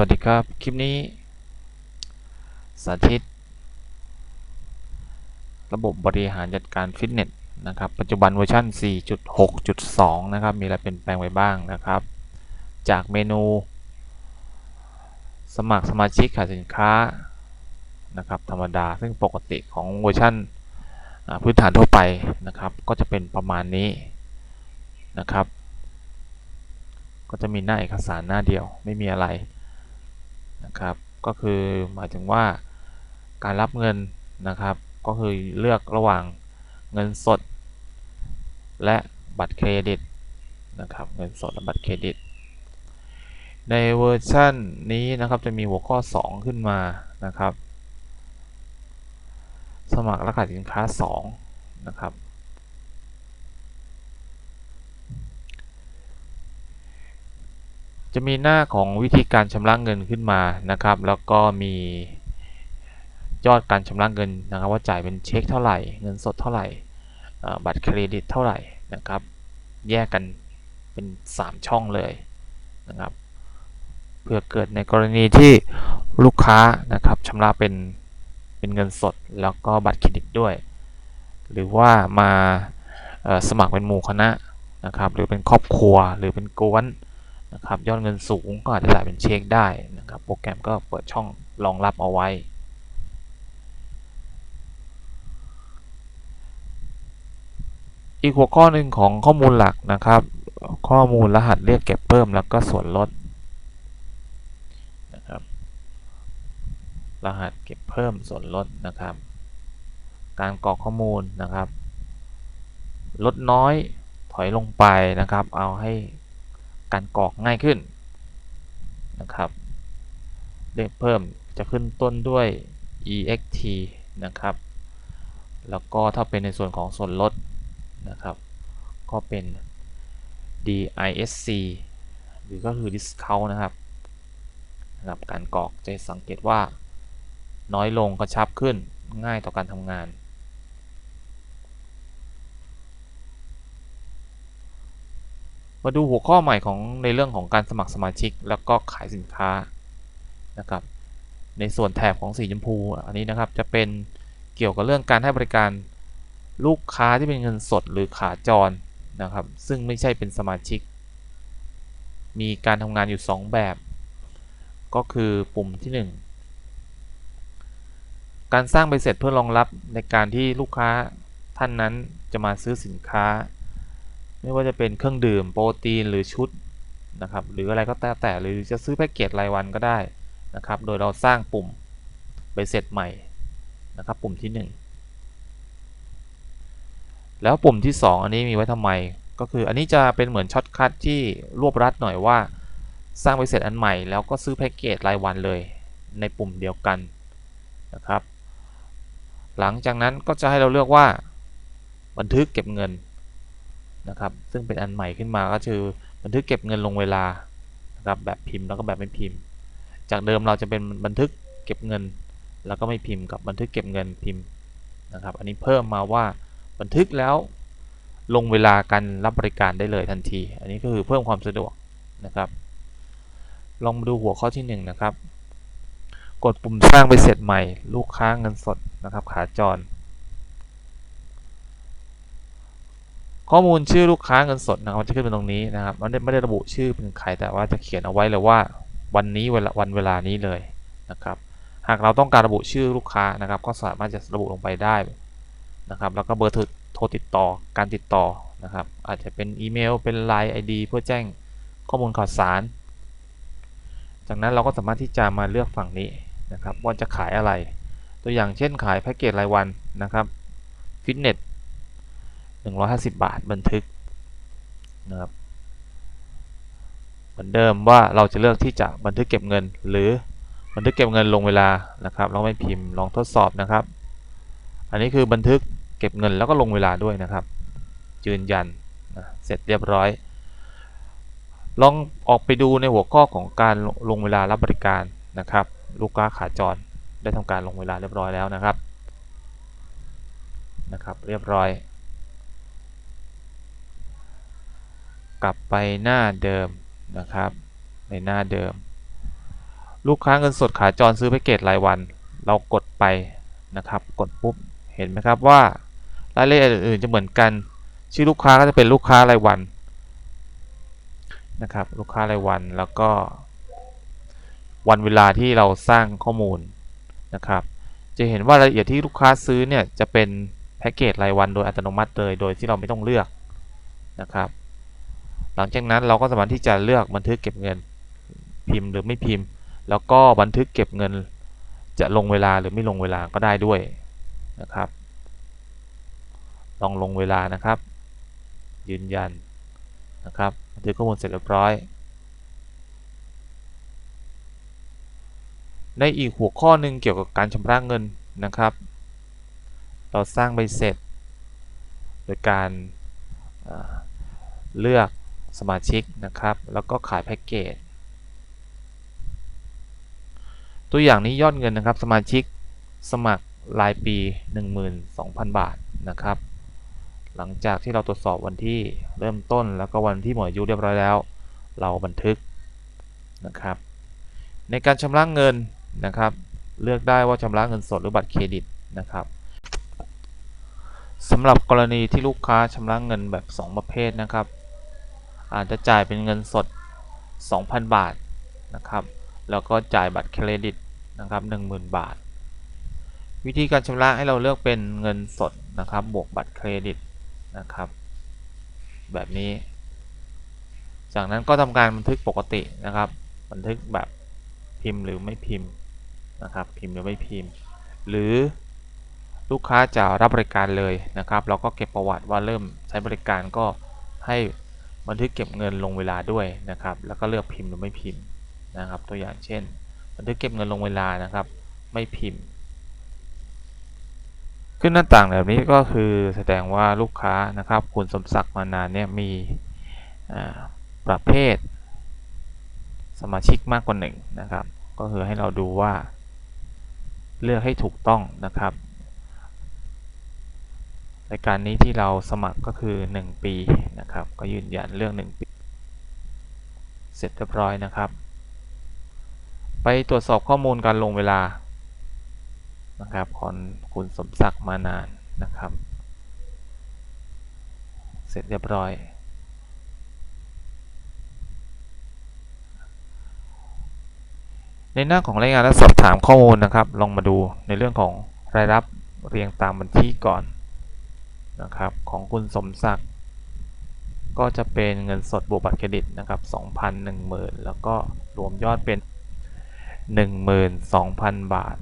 วัสดีครับ คลิปนี้ สาธิต ระบบบริหารจัดการฟิตเนสนะครับ ปัจจุบันเวอร์ชัน4.6.2 นะครับ มีอะไรเปลี่ยนแปลงไปบ้างนะครับ จากเมนู สมัครสมาชิกขายสินค้านะครับธรรมดา ซึ่งปกติของเวอร์ชันพื้นฐานทั่วไปนะครับ ก็จะเป็นประมาณนี้นะครับ ก็จะมีหน้าเอกสารหน้าเดียวไม่มีอะไร นะครับ ก็คือหมายถึงว่าการรับเงินนะครับ ก็คือเลือกระหว่างเงินสด และบัตรเครดิตนะครับเงินสดและบัตรเครดิต ในเวอร์ชันนี้นะครับจะมีหัวข้อ 2 ขึ้นมานะครับ สมัครและขาสินค้า 2 นะครับ จะมีหน้าของวิธีการชำระเงินขึ้นมานะครับ แล้วก็มียอดการชำระเงินนะครับ ว่าจ่ายเป็นเช็คเท่าไหร่ เงินสดเท่าไหร่บัตรเครดิตเท่าไหร่นะครับ แยกกันเป็น 3 ช่องเลยนะครับเพื่อเกิดในกรณีที่ลูกค้านะครับชำระเป็นเป็นเงินสดแล้วก็บัตรเครดิตด้วย หรือว่ามาสมัครเป็นหมู่คณะนะครับ หรือเป็นครอบครัวหรือเป็นกวน นะครับยอดเงินสูงก็อาจจะจ่ายเป็นเช็คได้นะครับ โปรแกรมก็เปิดช่องรองรับเอาไว้ อีกหัวข้อหนึ่งของข้อมูลหลักนะครับ ข้อมูลรหัสเรียกเก็บเพิ่มแล้วก็ส่วนลดนะครับ รหัสเก็บเพิ่มส่วนลดนะครับ การกรอกข้อมูลนะครับ ลดน้อยถอยลงไปนะครับ เอาให้ การกรอกง่ายขึ้นนะครับเลขเพิ่มจะขึ้นต้นด้วย ext นะครับ แล้วก็ถ้าเป็นในส่วนของส่วนลดนะครับ ก็เป็น disc หรือก็คือ discount นะครับนะครับ การกรอกจะสังเกตว่าน้อยลงกระชับขึ้นง่ายต่อการทำงาน มาดูหัวข้อใหม่ของในเรื่องของการสมัครสมาชิก แล้วก็ขายสินค้านะครับ ในส่วนแถบของสีชมพูอันนี้นะครับจะเป็นเกี่ยวกับเรื่องการให้บริการลูกค้าที่เป็นเงินสดหรือขาจรนะครับ ซึ่งไม่ใช่เป็นสมาชิก มีการทำงานอยู่ 2 แบบ ก็คือปุ่มที่ 1 การสร้างใบเสร็จเพื่อรองรับในการที่ลูกค้าท่านนั้นจะมาซื้อสินค้า ไม่ว่าจะเป็นเครื่องดื่มโปรตีนหรือชุดนะครับหรืออะไรก็แต่แต่หรือจะซื้อแพ็กเกจรายวันก็ได้นะครับโดยเราสร้างปุ่มใบเสร็จใหม่นะครับปุ่มที่ 1 แล้วปุ่มที่ 2 อันนี้มีไว้ทำไม ก็คืออันนี้จะเป็นเหมือนช็อตคัทที่รวบรัดหน่อยว่า สร้างใบเสร็จอันใหม่แล้วก็ซื้อแพ็กเกจรายวันเลย ในปุ่มเดียวกันนะครับ หลังจากนั้นก็จะให้เราเลือกว่า บันทึกเก็บเงิน นะครับ ซึ่งเป็นอันใหม่ขึ้นมาก็คือบันทึกเก็บเงินลงเวลานะครับแบบพิมพ์แล้วก็แบบไม่พิมพ์ จากเดิมเราจะเป็นบันทึกเก็บเงิน แล้วก็ไม่พิมพ์กับบันทึกเก็บเงินพิมพ์นะครับ อันนี้เพิ่มมาว่าบันทึกแล้วลงเวลาการรับบริการได้เลยทันที อันนี้ก็คือเพิ่มความสะดวกนะครับ ลองมาดูหัวข้อที่1นนะครับ กดปุ่มสร้างไปเสร็จใหม่ ลูกค้าเงินสดนะครับ ขาจร ข้อมูลชื่อลูกค้าเงินสดนะครับจะขึ้นเป็นตรงนี้นะครับม่ได้ไม่ได้ระบุชื่อเป็นใครแต่ว่าจะเขียนเอาไว้เลยว่าวันนี้เวลาวันเวลานี้เลยนะครับหากเราต้องการระบุชื่อลูกค้านะครับ ก็สามารถจะระบุลงไปได้นะครับ แล้วก็เบอร์โทรติดต่อการติดต่อนะครับ อาจจะเป็นอีเมลเป็น Line ID เพื่อแจ้งข้อมูลข่าวสาร จากนั้นเราก็สามารถที่จะมาเลือกฝั่งนี้นะครับ ว่าจะขายอะไร ตัวอย่างเช่นขายแพ็กเกจรายวันนะครับฟิตเนส 150 บาทบันทึกนะครับเหมือนเดิมว่าเราจะเลือกที่จะบันทึกเก็บเงิน หรือบันทึกเก็บเงินลงเวลานะครับลองไม่พิมพ์ลองทดสอบนะครับ อันนี้คือบันทึกเก็บเงินแล้วก็ลงเวลาด้วยนะครับ ยืนยันนะเสร็จเรียบร้อย ลองออกไปดูในหัวข้อของการลงเวลารับบริการนะครับ ลูกค้าขาจรได้ทำการลงเวลาเรียบร้อยแล้วนะครับนะครับ เรียบร้อย กลับไปหน้าเดิมนะครับ ในหน้าเดิม ลูกค้าเงินสดขาจรซื้อแพ็กเกจรายวัน เรากดไปนะครับ กดปุ๊บเห็นไหมครับว่ารายละเอียดอื่นๆจะเหมือนกัน ชื่อลูกค้าก็จะเป็นลูกค้ารายวันนะครับ ลูกค้ารายวันแล้วก็ วันเวลาที่เราสร้างข้อมูลนะครับ จะเห็นว่ารายละเอียดที่ลูกค้าซื้อเนี่ยจะเป็นแพ็กเกจรายวันโดยอัตโนมัติเลย โดยที่เราไม่ต้องเลือกนะครับ หลังจากนั้นเราก็สามารถที่จะเลือกบันทึกเก็บเงิน พิมพ์หรือไม่พิมพ์ แล้วก็บันทึกเก็บเงิน จะลงเวลาหรือไม่ลงเวลาก็ได้ด้วยนะครับ ลองลงเวลานะครับ ยืนยันนะครับบันทึกข้อมูลเสร็จเรียบร้อย ในอีกหัวข้อหนึ่งเกี่ยวกับการชำระเงินนะครับ เราสร้างใบเสร็จ โดยการเอ่อเลือก สมาชิกนะครับ แล้วก็ขายแพ็กเกจ ตัวอย่างนี้ยอดเงินนะครับ สมาชิกสมัครรายปี 12,000 บาทนะครับ หลังจากที่เราตรวจสอบวันที่เริ่มต้นแล้วก็วันที่หมดอายุเรียบร้อยแล้ว เราบันทึกนะครับ ในการชำระเงินนะครับ เลือกได้ว่าชำระเงินสดหรือบัตรเครดิตนะครับสำหรับกรณีที่ลูกค้าชำระเงินแบบ 2 ประเภทนะครับ อาจจะจ่ายเป็นเงินสด 2,000 บาทนะครับ แล้วก็จ่ายบัตรเครดิตนะครับ10,000 บาท วิธีการชำระให้เราเลือกเป็นเงินสดนะครับ บวกบัตรเครดิตนะครับ แบบนี้ จากนั้นก็ทำการบันทึกปกตินะครับ บันทึกแบบพิมพ์หรือไม่พิมพ์นะครับ พิมพ์หรือไม่พิมพ์ หรือลูกค้าจะรับบริการเลยนะครับ เราก็เก็บประวัติว่าเริ่มใช้บริการก็ให้ บันทึกเก็บเงินลงเวลาด้วยนะครับ แล้วก็เลือกพิมพ์หรือไม่พิมพ์นะครับ ตัวอย่างเช่น บันทึกเก็บเงินลงเวลานะครับ ไม่พิมพ์ ขึ้นหน้าต่างแบบนี้ก็คือแสดงว่าลูกค้านะครับ คุณสมศักดิ์มานานเนี่ยมีประเภท สมาชิกมากกว่าหนึ่งนะครับ ก็คือให้เราดูว่า เลือกให้ถูกต้องนะครับ รายการนี้ที่เราสมัครก็คือ 1 ปีนะครับ ก็ยืนยันเรื่อง 1 ปี เสร็จเรียบร้อยนะครับ ไปตรวจสอบข้อมูลการลงเวลานะครับของคุณสมศักดิ์มานานนะครับ เสร็จเรียบร้อย ในหน้าของรายงานและสอบถามข้อมูลนะครับ ลองมาดูในเรื่องของรายรับเรียงตามบัญชีก่อน นะครับของคุณสมศักดิ์ก็จะเป็นเงินสดบวกบัตรเครดิตนะครับ2,000 10,000 แล้วก็รวมยอดเป็น 12,000 บาท